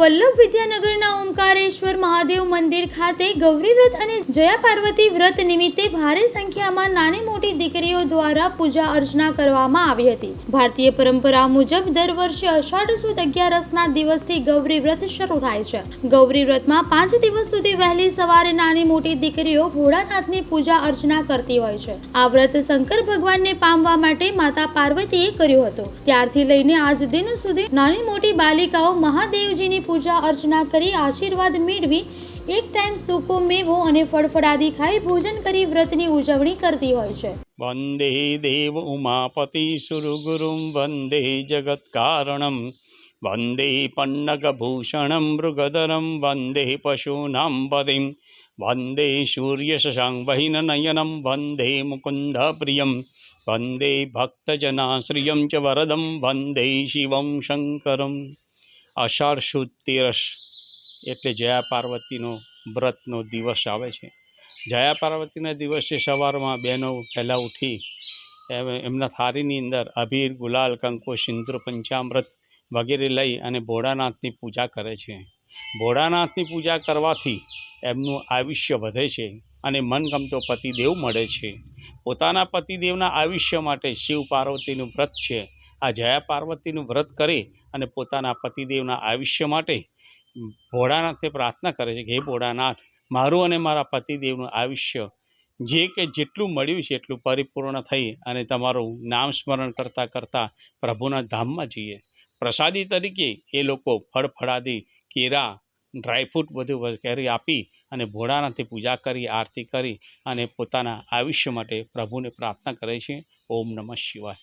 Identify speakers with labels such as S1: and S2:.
S1: વલ્લભ વિદ્યાનગરના ઓમકારેશ્વર મહાદેવ મંદિર ખાતે ગૌરી વ્રત અને જયા પાર્વતી વ્રત નિમિત્તે ભારે સંખ્યામાં નાની મોટી દીકરીઓ દ્વારા પૂજા અર્ચના કરવામાં આવી હતી. ભારતીય પરંપરા મુજબ દર વર્ષે અષાઢ સુદ અગિયારસના દિવસથી ગૌરી વ્રત શરૂ થાય છે. ગૌરી વ્રતમાં પાંચ દિવસ સુધી વહેલી સવારે નાની મોટી દીકરીઓ ભોળાનાથની પૂજા અર્ચના કરતી હોય છે. આ વ્રત શંકર ભગવાનને પામવા માટે માતા પાર્વતીએ કર્યું હતું. ત્યારથી લઈને આજ દિન સુધી નાની મોટી બાલિકાઓ મહાદેવજીની પૂજા અર્ચના કરી આશીર્વાદ મેળવી એક ટાઈમ સૂકો મેવો અને ફળફળાદી ખાઈ ભોજન કરી વ્રતની ઉજવણી કરતી હોય છે.
S2: વંદે દેવ ઉમાપતિ સુરગુરુમ, વંદે જગત્કારણમ વંદે પન્નગભૂષણમ, મૃગધરમ, વંદે પશુનામ પદીમ, વંદે સૂર્યશશાંક નયનમ, વંદે મુકુન્દપ્રિયમ વંદે ભક્તજનાશ્રિયમ ચ વરદમ, વંદે શિવમ શંકરમ. અષાઢ સુદ તેરસ એટલે જયા પાર્વતીનો વ્રતનો દિવસ આવે છે. જયા પાર્વતીના દિવસે સવારમાં બહેનો પહેલાં ઉઠી એમ, એમના થાળીની અંદર અભીર, ગુલાલ, કંકો, સિંદૂર, પંચામૃત વગેરે લઈ અને ભોળાનાથની પૂજા કરે છે. ભોળાનાથની પૂજા કરવાથી એમનું આયુષ્ય વધે છે અને મનગમતો પતિદેવ મળે છે. પોતાના પતિદેવના આયુષ્ય માટે શિવ પાર્વતીનું વ્રત છે. આ જયા પાર્વતીનું વ્રત કરી અને પોતાના પતિદેવના આયુષ્ય માટે ભોળાનાથને પ્રાર્થના કરે છે કે, હે ભોળાનાથ, મારું અને મારા પતિદેવનું આયુષ્ય જે કે જેટલું મળ્યું છે એટલું પરિપૂર્ણ થઈ અને તમારું નામ સ્મરણ કરતાં કરતાં પ્રભુના ધામમાં જઈએ. પ્રસાદી તરીકે એ લોકો ફળ, ફળાદી કેરા ડ્રાયફ્રૂટ બધું કેરી આપી અને ભોળાનાથની પૂજા કરી, આરતી કરી અને પોતાના આયુષ્ય માટે પ્રભુને પ્રાર્થના કરે છે. ઓમ નમઃ શિવાય.